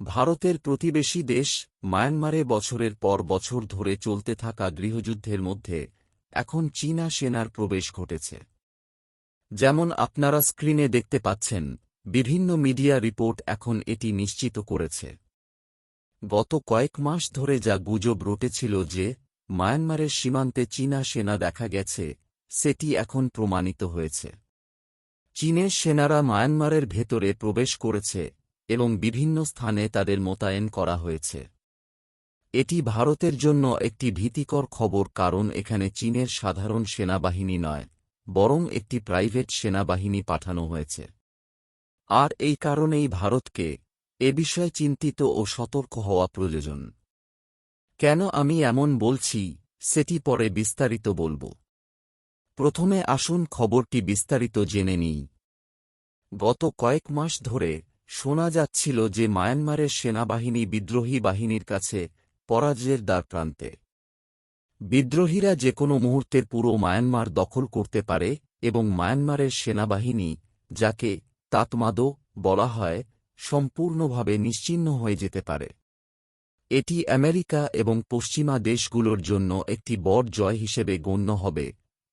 ভারতের প্রতিবেশী দেশ মায়ানমারে বছরের পর বছর ধরে চলতে থাকা গৃহযুদ্ধের মধ্যে এখন চীনা সেনার প্রবেশ ঘটেছে। যেমন আপনারা স্ক্রিনে দেখতে পাচ্ছেন, বিভিন্ন মিডিয়া রিপোর্ট এখন এটি নিশ্চিত করেছে। গত কয়েক মাস ধরে যা গুজব রটেছিল যে মায়ানমারের সীমান্তে চীনা সেনা দেখা গেছে, সেটি এখন প্রমাণিত হয়েছে। চীনের সেনারা মায়ানমারের ভেতরে প্রবেশ করেছে এবং বিভিন্ন স্থানে তাদের মোতায়েন করা হয়েছে। এটি ভারতের জন্য একটি ভীতিকর খবর কারণ এখানে চীনের সাধারণ সেনাবাহিনী নয়, বরং একটি প্রাইভেট সেনাবাহিনী পাঠানো হয়েছে। আর এই কারণেই ভারতকে এ বিষয়ে চিন্তিত ও সতর্ক হওয়া প্রয়োজন। কেন আমি এমন বলছি, সেটি পরে বিস্তারিত বলব। প্রথমে আসুন খবরটি বিস্তারিত জেনে নিই। গত কয়েক মাস ধরে শোনা যাচ্ছিল যে মায়ানমারের সেনাবাহিনী বিদ্রোহী বাহিনীর কাছে পরাজয়ের দ্বারপ্রান্তে বিদ্রোহীরা যে কোনো মুহূর্তের পুরো মায়ানমার দখল করতে পারে এবং মায়ানমারের সেনাবাহিনী, যাকে তাতমাদো বলা হয়, সম্পূর্ণভাবে নিশ্চিহ্ন হয়ে যেতে পারে। এটি আমেরিকা এবং পশ্চিমা দেশগুলোর জন্য একটি বড় জয় হিসেবে গণ্য হবে,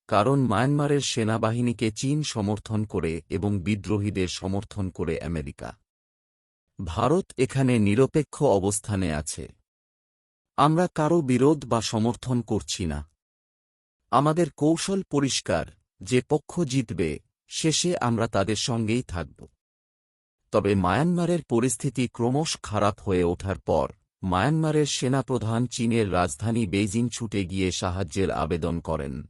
কারণ মায়ানমারের সেনাবাহিনীকে চীন সমর্থন করে এবং বিদ্রোহীদের সমর্থন করে আমেরিকা। ভারত এখানে নিরপেক্ষ অবস্থানে আছে। আমরা কারও বিরোধ বা সমর্থন করছি না। আমাদের কৌশল পরিষ্কার, যে পক্ষ জিতবে, শেষে আমরা তাদের সঙ্গেই থাকব। তবে মায়ানমারের পরিস্থিতি ক্রমশ খারাপ হয়ে ওঠার পর, মায়ানমারের সেনাপ্রধান চীনের রাজধানী বেইজিং ছুটে গিয়ে সাহায্যের আবেদন করেন।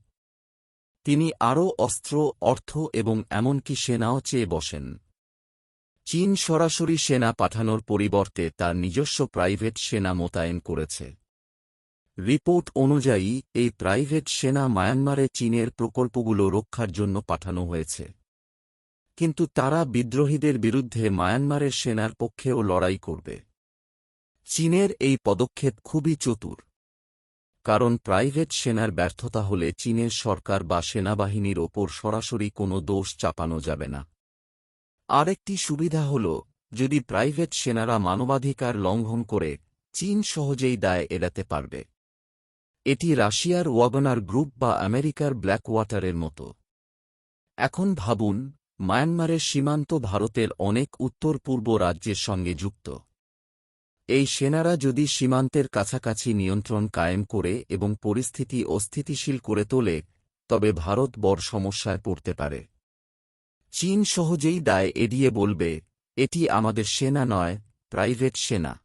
তিনি আরও অস্ত্র, অর্থ এবং এমনকি সেনাও চেয়ে বসেন। চীন সরাসরি সেনা পাঠানোর পরিবর্তে তার নিজস্ব প্রাইভেট সেনা মোতায়েন করেছে। রিপোর্ট অনুযায়ী, এই প্রাইভেট সেনা মায়ানমারে চীনের প্রকল্পগুলো রক্ষার জন্য পাঠানো হয়েছে। কিন্তু তারা বিদ্রোহীদের বিরুদ্ধে মায়ানমারের সেনার পক্ষেও লড়াই করবে। চীনের এই পদক্ষেপ খুবই চতুর। কারণ প্রাইভেট সেনার ব্যর্থতা হলে চীনের সরকার বা সেনাবাহিনীর ওপর সরাসরি কোনো দোষ চাপানো যাবে না। আরেকটি সুবিধা হল, যদি প্রাইভেট সেনারা মানবাধিকার লঙ্ঘন করে, চীন সহজেই দায় এড়াতে পারবে। এটি রাশিয়ার ওয়াগনার গ্রুপ বা আমেরিকার ব্ল্যাক ওয়াটারের মতো। এখন ভাবুন, মায়ানমারের সীমান্ত ভারতের অনেক উত্তর পূর্ব রাজ্যের সঙ্গে যুক্ত। এই সেনারা যদি সীমান্তের কাছাকাছি নিয়ন্ত্রণ কায়েম করে এবং পরিস্থিতি অস্থিতিশীল করে তোলে, তবে ভারত বড় সমস্যায় পড়তে পারে। চীন সহজেই দায় এড়িয়ে বলবে, এটি আমাদের সেনা নয়, প্রাইভেট সেনা।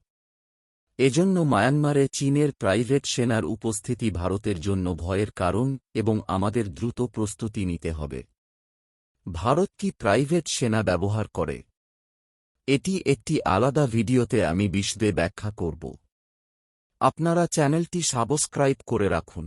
এজন্য মায়ানমারে চীনের প্রাইভেট সেনার উপস্থিতি ভারতের জন্য ভয়ের কারণ এবং আমাদের দ্রুত প্রস্তুতি নিতে হবে। ভারত কি প্রাইভেট সেনা ব্যবহার করে? এটি একটি আলাদা ভিডিওতে আমি বিশদে ব্যাখ্যা করব। আপনারা চ্যানেলটি সাবস্ক্রাইব করে রাখুন।